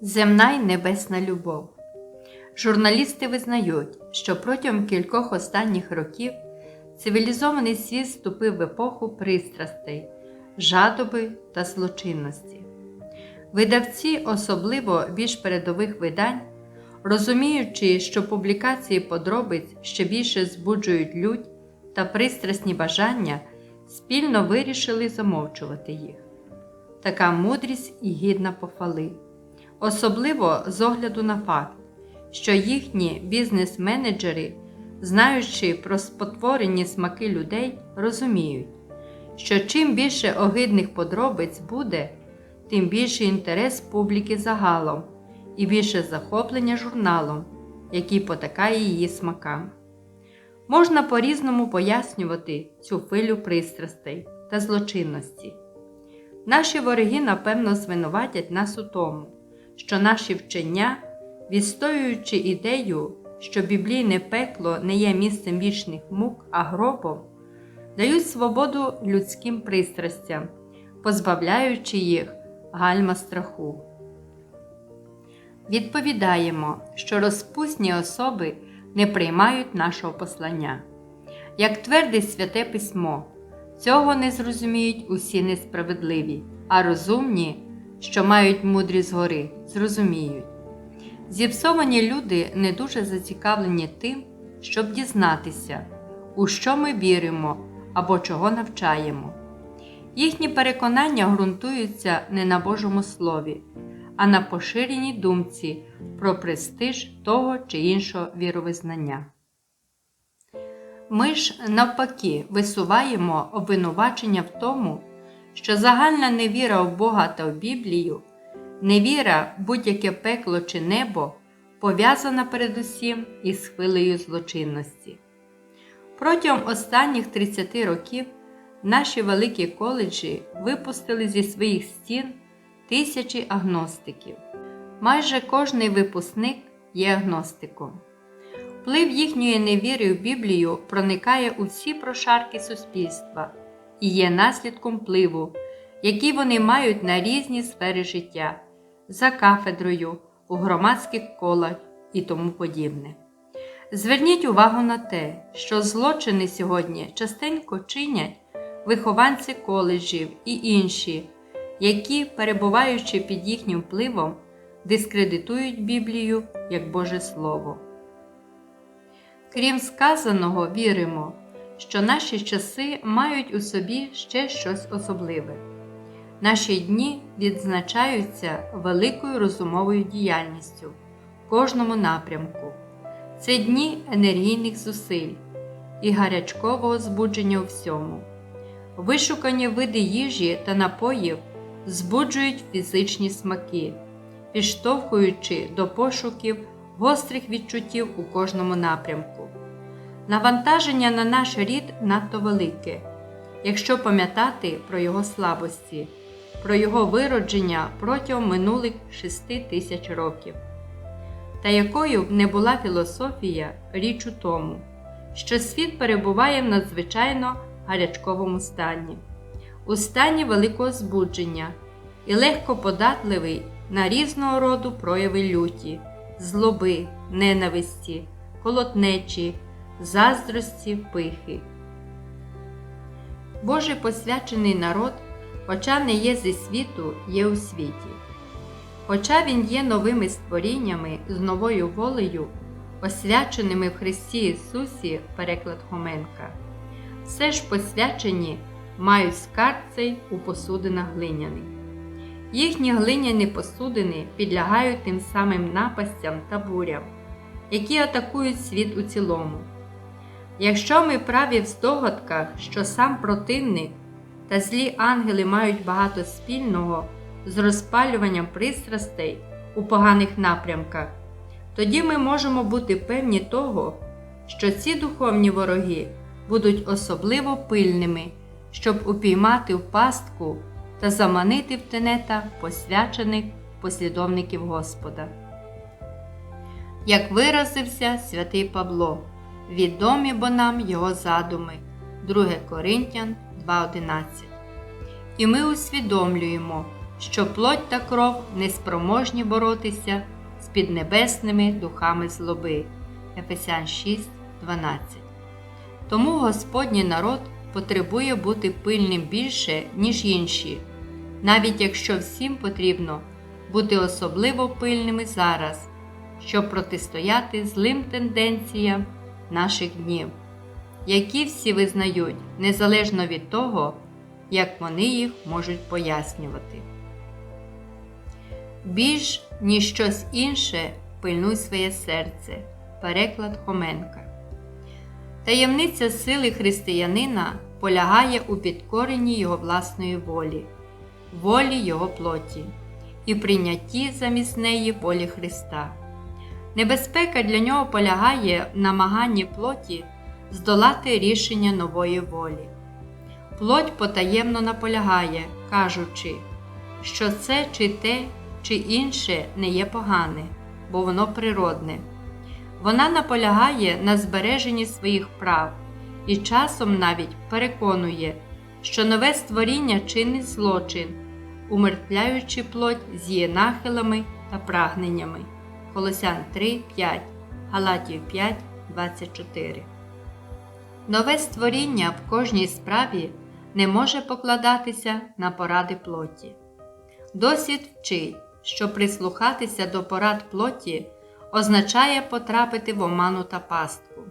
Земна й небесна любов. Журналісти визнають, що протягом кількох останніх років цивілізований світ вступив в епоху пристрастей, жадоби та злочинності. Видавці, особливо більш передових видань, розуміючи, що публікації подробиць ще більше збуджують лють та пристрасні бажання, спільно вирішили замовчувати їх. Така мудрість і гідна похвали особливо з огляду на факт, що їхні бізнес-менеджери, знаючи про спотворені смаки людей, розуміють, що чим більше огидних подробиць буде, тим більший інтерес публіки загалом і більше захоплення журналом, який потакає її смакам. Можна по-різному пояснювати цю хвилю пристрастей та злочинності. Наші вороги, напевно, звинуватять нас у тому, що наші вчення, відстоюючи ідею, що біблійне пекло не є місцем вічних мук, а гробом, дають свободу людським пристрастям, позбавляючи їх гальма страху. Відповідаємо, що розпусні особи не приймають нашого послання. Як твердить святе письмо, цього не зрозуміють усі несправедливі, а розумні що мають мудрість згори, зрозуміють. Зіпсовані люди не дуже зацікавлені тим, щоб дізнатися, у що ми віримо або чого навчаємо. Їхні переконання ґрунтуються не на Божому Слові, а на поширеній думці про престиж того чи іншого віровизнання. Ми ж, навпаки, висуваємо обвинувачення в тому, що загальна невіра в Бога та в Біблію, невіра будь-яке пекло чи небо пов'язана передусім із хвилею злочинності. Протягом останніх 30 років наші великі коледжі випустили зі своїх стін тисячі агностиків. Майже кожний випускник є агностиком. Вплив їхньої невіри в Біблію проникає у всі прошарки суспільства і є наслідком впливу, який вони мають на різні сфери життя, за кафедрою, у громадських колах і тому подібне. Зверніть увагу на те, що злочини сьогодні частенько чинять вихованці коледжів і інші, які, перебуваючи під їхнім впливом, дискредитують Біблію як Боже Слово. Крім сказаного, віримо, що наші часи мають у собі ще щось особливе. Наші дні відзначаються великою розумовою діяльністю в кожному напрямку. Це дні енергійних зусиль і гарячкового збудження у всьому. Вишукані види їжі та напоїв збуджують фізичні смаки, підштовхуючи до пошуків гострих відчуттів у кожному напрямку. Навантаження на наш рід надто велике, якщо пам'ятати про його слабості, про його виродження протягом минулих шести тисяч років. Та якою б не була філософія річ у тому, що світ перебуває в надзвичайно гарячковому стані, у стані великого збудження і легко податливий на різного роду прояви люті, злоби, ненависті, колотнечі заздрості, пихи. Божий посвячений народ, хоча не є зі світу, є у світі. Хоча Він є новими створіннями з новою волею, освяченими в Христі Ісусі, переклад Хоменка, все ж посвячені мають скарб у посудинах глиняних. Їхні глиняні посудини підлягають тим самим напастям та бурям, які атакують світ у цілому. Якщо ми праві в здогадках, що сам противник та злі ангели мають багато спільного з розпалюванням пристрастей у поганих напрямках, тоді ми можемо бути певні того, що ці духовні вороги будуть особливо пильними, щоб упіймати в пастку та заманити в тенета посвячених послідовників Господа. Як виразився святий Павло відомі бо нам його задуми, 2 Коринтян 2.11. І ми усвідомлюємо, що плоть та кров неспроможні боротися з піднебесними духами злоби. Ефесян 6, 12. Тому Господній народ потребує бути пильним більше, ніж інші, навіть якщо всім потрібно бути особливо пильними зараз, щоб протистояти злим тенденціям наших днів, які всі визнають незалежно від того, як вони їх можуть пояснювати. Більш ніж щось інше пильнуй своє серце. Переклад Хоменка. Таємниця сили християнина полягає у підкоренні його власної волі, волі його плоті і прийнятті замість неї волі Христа. Небезпека для нього полягає в намаганні плоті здолати рішення нової волі. Плоть потаємно наполягає, кажучи, що це чи те, чи інше не є погане, бо воно природне. Вона наполягає на збереженні своїх прав і часом навіть переконує, що нове створіння чинить злочин, умертвляючи плоть з її нахилами та прагненнями. Колосян 3, 5, Галатів 5, 24. Нове створіння в кожній справі не може покладатися на поради плоті. Досвід вчить, що прислухатися до порад плоті означає потрапити в оману та пастку.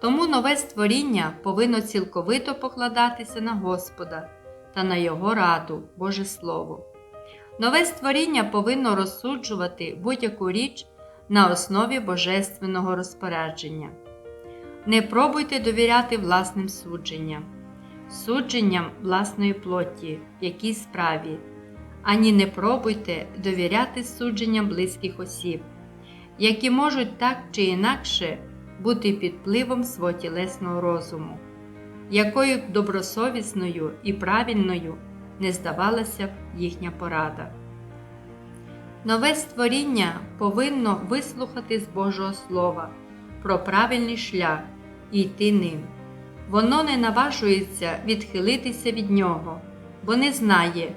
Тому нове створіння повинно цілковито покладатися на Господа та на Його раду, Боже Слово. Нове створіння повинно розсуджувати будь-яку річ на основі божественного розпорядження. Не пробуйте довіряти власним судженням, судженням власної плоті в якійсь справі, ані не пробуйте довіряти судженням близьких осіб, які можуть так чи інакше бути під впливом свого тілесного розуму, якою б добросовісною і правильною не здавалася б їхня порада. Нове створіння повинно вислухати з Божого Слова про правильний шлях і йти ним. Воно не наважується відхилитися від нього, бо не знає,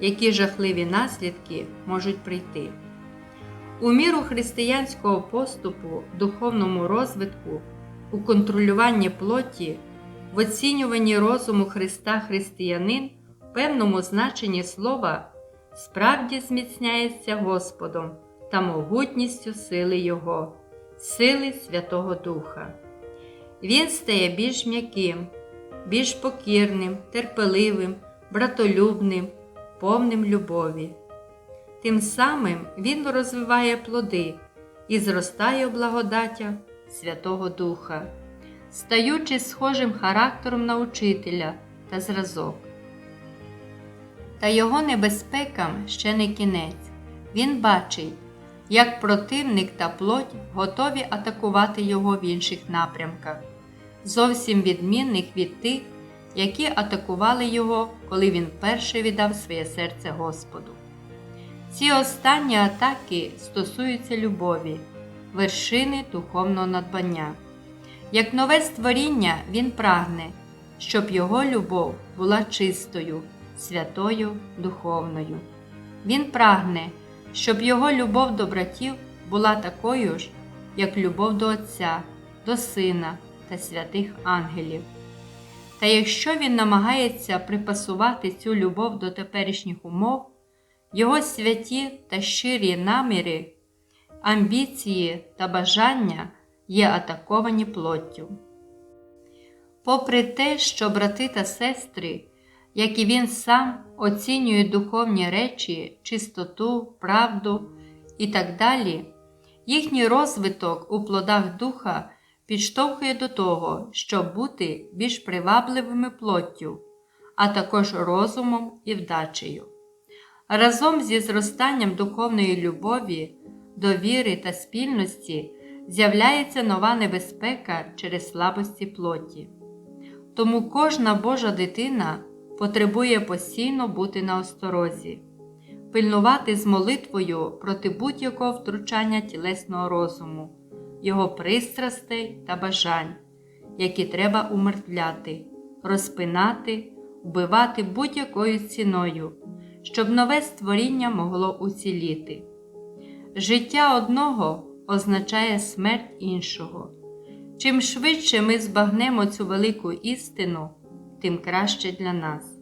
які жахливі наслідки можуть прийти. У міру християнського поступу, духовному розвитку, у контролюванні плоті, в оцінюванні розуму Христа християнин в певному значенні слова справді зміцняється Господом та могутністю сили Його, сили Святого Духа. Він стає більш м'яким, більш покірним, терпеливим, братолюбним, повним любові. Тим самим Він розвиває плоди і зростає в благодаттях Святого Духа, стаючи схожим характером на учителя та зразок. Та його небезпекам ще не кінець. Він бачить, як противник та плоть готові атакувати його в інших напрямках, зовсім відмінних від тих, які атакували його, коли він вперше віддав своє серце Господу. Ці останні атаки стосуються любові, вершини духовного надбання. Як нове створіння, він прагне, щоб його любов була чистою, святою, духовною. Він прагне, щоб його любов до братів була такою ж, як любов до Отця, до Сина та святих ангелів. Та якщо він намагається припасувати цю любов до теперішніх умов, його святі та щирі наміри, амбіції та бажання є атаковані плоттю. Попри те, що брати та сестри, як і він сам оцінюють духовні речі, чистоту, правду і так далі, їхній розвиток у плодах духа підштовхує до того, щоб бути більш привабливими плоттю, а також розумом і вдачею. Разом зі зростанням духовної любові, довіри та спільності з'являється нова небезпека через слабості плоті. Тому кожна Божа дитина потребує постійно бути на осторозі, пильнувати з молитвою проти будь-якого втручання тілесного розуму, його пристрастей та бажань, які треба умертвляти, розпинати, вбивати будь-якою ціною щоб нове створіння могло уціліти. Життя одного означає смерть іншого. Чим швидше ми збагнемо цю велику істину, тим краще для нас.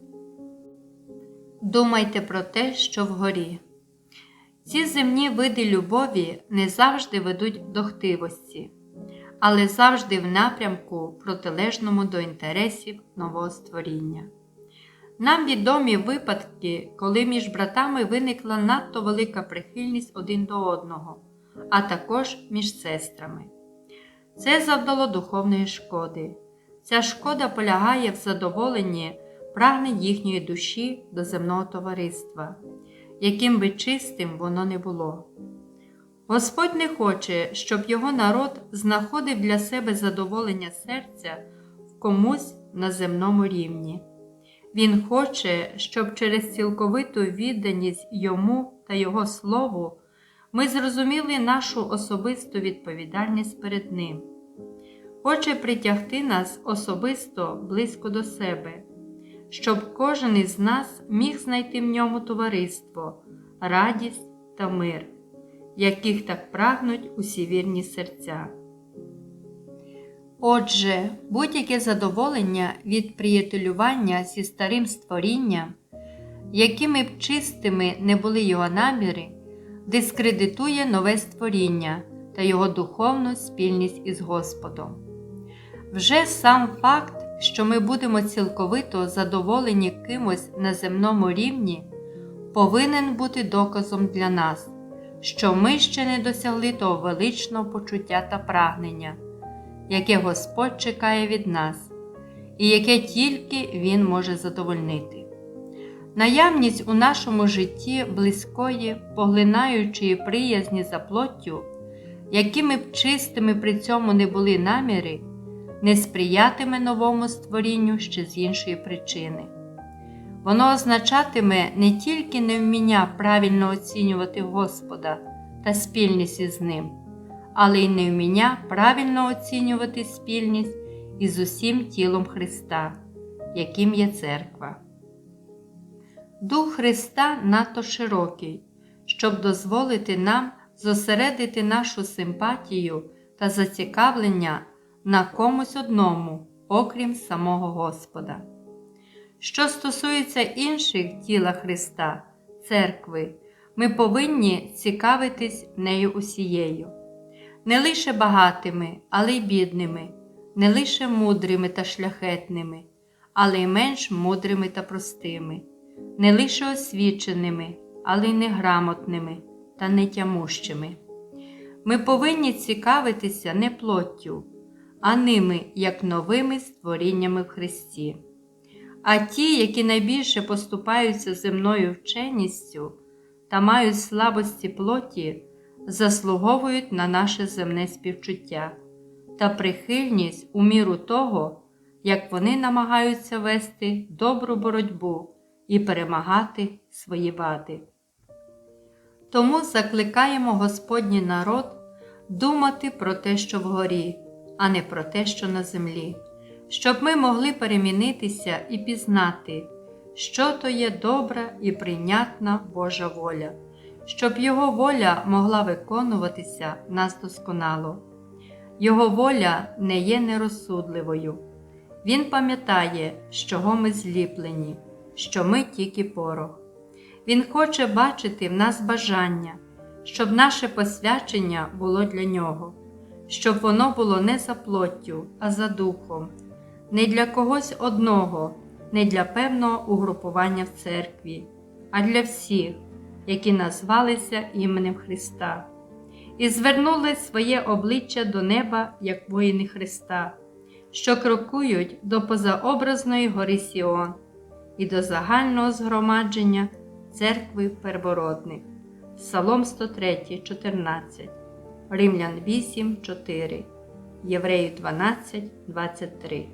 Думайте про те, що вгорі. Ці земні види любові не завжди ведуть до хтивості, але завжди в напрямку, протилежному до інтересів нового створіння. Нам відомі випадки, коли між братами виникла надто велика прихильність один до одного, а також між сестрами. Це завдало духовної шкоди. Ця шкода полягає в задоволенні прагнень їхньої душі до земного товариства, яким би чистим воно не було. Господь не хоче, щоб його народ знаходив для себе задоволення серця в комусь на земному рівні. Він хоче, щоб через цілковиту відданість йому та Його Слову ми зрозуміли нашу особисту відповідальність перед Ним. Хоче притягти нас особисто близько до себе, щоб кожен із нас міг знайти в ньому товариство, радість та мир, яких так прагнуть усі вірні серця. Отже, будь-яке задоволення від приятелювання зі старим створінням, якими б чистими не були його наміри, дискредитує нове створіння та його духовну спільність із Господом. Вже сам факт, що ми будемо цілковито задоволені кимось на земному рівні, повинен бути доказом для нас, що ми ще не досягли того величного почуття та прагнення яке Господь чекає від нас, і яке тільки Він може задовольнити. Наявність у нашому житті близької, поглинаючої приязні за плоттю, якими б чистими при цьому не були наміри, не сприятиме новому створінню ще з іншої причини. Воно означатиме не тільки невміння правильно оцінювати Господа та спільність із Ним але й невміння правильно оцінювати спільність із усім тілом Христа, яким є церква. Дух Христа надто широкий, щоб дозволити нам зосередити нашу симпатію та зацікавлення на комусь одному, окрім самого Господа. Що стосується інших тіла Христа, церкви, ми повинні цікавитись нею усією не лише багатими, але й бідними, не лише мудрими та шляхетними, але й менш мудрими та простими, не лише освіченими, але й неграмотними та нетямущими. Ми повинні цікавитися не плоттю, а ними як новими створіннями в Христі. А ті, які найбільше поступаються земною вченістю та мають слабості плоті, заслуговують на наше земне співчуття та прихильність у міру того, як вони намагаються вести добру боротьбу і перемагати свої вади. Тому закликаємо Господній народ думати про те, що вгорі, а не про те, що на землі, щоб ми могли перемінитися і пізнати, що то є добра і прийнятна Божа воля щоб Його воля могла виконуватися нас досконало. Його воля не є нерозсудливою. Він пам'ятає, з чого ми зліплені, що ми тільки порох. Він хоче бачити в нас бажання, щоб наше посвячення було для нього, щоб воно було не за плоттю, а за духом, не для когось одного, не для певного угрупування в церкві, а для всіх які назвалися іменем Христа, і звернули своє обличчя до неба, як воїни Христа, що крокують до позаобразної гори Сіон і до загального згромадження церкви первородних. Псалом 103, 14, Римлян 8, 4, Євреїв 12, 23.